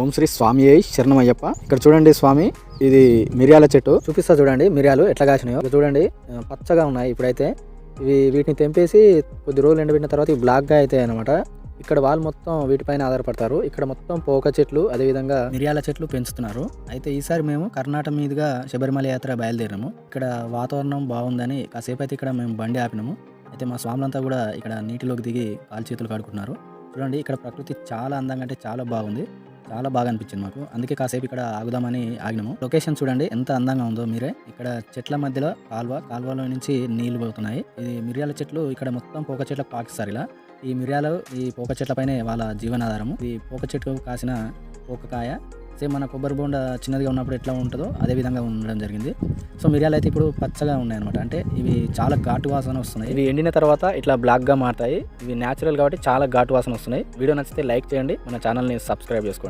ఓం శ్రీ స్వామి అయ్యి శరణమయ్యప్ప. ఇక్కడ చూడండి స్వామి ఇది మిరియాల చెట్టు. చూపిస్తా చూడండి మిరియాలు ఎట్లా కాసినాయో. చూడండి పచ్చగా ఉన్నాయి ఇప్పుడైతే. ఇవి వీటిని తెంపేసి కొద్ది రోజులు ఎండబెట్టిన తర్వాత ఇవి బ్లాక్గా అవుతాయి అనమాట ఇక్కడ వాళ్ళు మొత్తం వీటిపైన ఆధారపడతారు. ఇక్కడ మొత్తం పోక చెట్లు అదేవిధంగా మిరియాల చెట్లు పెంచుతున్నారు. అయితే ఈసారి మేము కర్ణాటక మీదుగా శబరిమల యాత్ర బయలుదేరాము ఇక్కడ వాతావరణం బాగుందని కాసేపు అయితే ఇక్కడ మేము బండి ఆపినాము. అయితే మా స్వాములంతా కూడా ఇక్కడ నీటిలోకి దిగి కాలు చేతులు కాడుకుంటున్నారు చూడండి ఇక్కడ ప్రకృతి చాలా అందంగా అంటే చాలా బాగుంది. చాలా బాగా అనిపించింది మాకు. అందుకే కాసేపు ఇక్కడ ఆగుదామని ఆగినాము. లొకేషన్ చూడండి ఎంత అందంగా ఉందో మీరే. ఇక్కడ చెట్ల మధ్యలో కాల్వ కాల్వలో నుంచి నీళ్ళు పోతున్నాయి. ఇది మిరియాల చెట్లు ఇక్కడ మొత్తం పోక చెట్లకు పాకిస్తారు ఇలా. ఈ మిరియాలు ఈ పోక చెట్లపైనే వాళ్ళ జీవనాధారము. ఈ పోక చెట్టు కాసిన పోకకాయ సేమ్ మన కొబ్బరి బొండ చిన్నదిగా ఉన్నప్పుడు ఎట్లా ఉంటుందో అదే విధంగా ఉండడం జరిగింది. సో మిరియాలు అయితే ఇప్పుడు పచ్చగా ఉన్నాయి అనమాట అంటే ఇవి చాలా ఘాటు వాసన వస్తున్నాయి. ఇవి ఎండిన తర్వాత ఇట్లా బ్లాక్గా మారుతాయి. ఇవి న్యాచురల్ కాబట్టి చాలా ఘాటు వాసన వస్తున్నాయి. వీడియో నచ్చితే లైక్ చేయండి. మన ఛానల్ని సబ్స్క్రైబ్ చేసుకోండి.